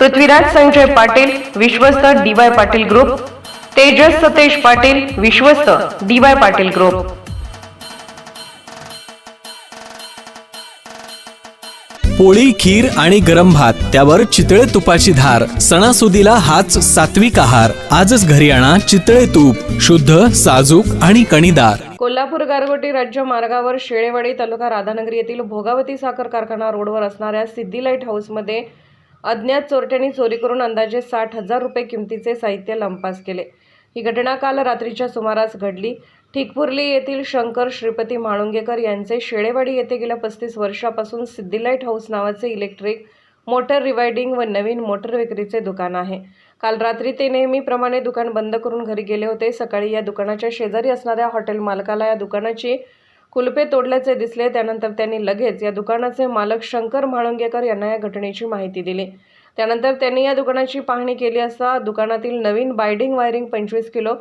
Prithviraj Sanjay Patil विश्वस्त D Y Patil group Tejas Satej Patil विश्वस्त D Y Patil group. पोळी खीर आणि गरम भात त्यावर चितळे तुपाची धार सणासुदीला हाच सात्विक आहार. आजच घरी आणा चितळे तूप शुद्ध साजूक आणि कणीदार. कोल्हापूर गारगोटी राज्य मार्गावर शेळेवाडी तालुका राधानगरी येथील भोगावती साखर कारखाना रोडवर असणाऱ्या सिद्धी लाइट हाऊसमध्ये अज्ञात चोरट्यांनी चोरी करून अंदाजे साठ हजार रुपये किमतीचे साहित्य लंपास केले. ही घटना काल रात्रीच्या सुमारास घडली. ठिकपुर्ली येथील शंकर श्रीपती म्हाळुंगेकर यांचे शेळेवाडी येथे गेल्या पस्तीस वर्षापासून सिद्धीलाईट हाऊस नावाचे इलेक्ट्रिक मोटर रिवायडिंग व नवीन मोटर विक्रीचे दुकान आहे. काल रात्री ते नेहमीप्रमाणे दुकान बंद करून घरी गेले होते. सकाळी या दुकानाच्या शेजारी असणाऱ्या हॉटेल मालकाला या दुकानाची कुलपे तोडल्याचे दिसले. त्यानंतर त्यांनी लगेच या दुकानाचे मालक शंकर म्हाळुंगेकर यांना या घटनेची माहिती दिली. त्यानंतर त्यांनी या दुकानाची पाहणी केली असता दुकानातील नवीन बायडिंग वायरिंग पंचवीस किलो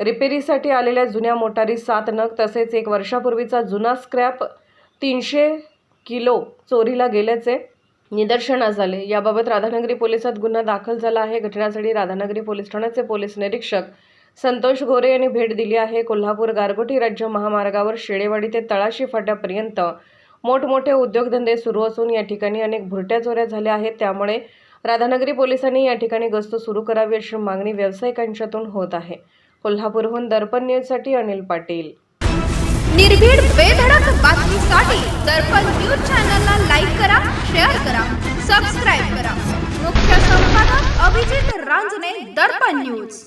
रिपेरीसाठी आलेल्या जुन्या मोटारी सात नग तसेच एक वर्षापूर्वीचा जुना स्क्रॅप तीनशे किलो चोरीला गेल्याचे निदर्शनास आले. याबाबत राधानगरी पोलिसात गुन्हा दाखल झाला आहे. घटनास्थळी राधानगरी पोलीस ठाण्याचे पोलीस निरीक्षक संतोष गोरे यांनी भेट दिली आहे. कोल्हापूर गारगोटी राज्य महामार्गावर शेळेवाडी ते तळाशी फाट्यापर्यंत मोठमोठे उद्योगधंदे सुरू असून या ठिकाणी अनेक भुरट्या चोऱ्या झाल्या आहेत. त्यामुळे राधानगरी पोलिसांनी या ठिकाणी गस्त सुरू करावी अशी मागणी व्यावसायिकांच्यातून होत आहे. कोल्हापूरहून दर्पण न्यूजसाठी अनिल पाटील. निर्भीड बेधडक बातमीसाठी दर्पण न्यूज चॅनलला लाईक करा शेअर करा सबस्क्राईब करा. मुख्य संपादक अभिजित रांजणे दर्पण न्यूज.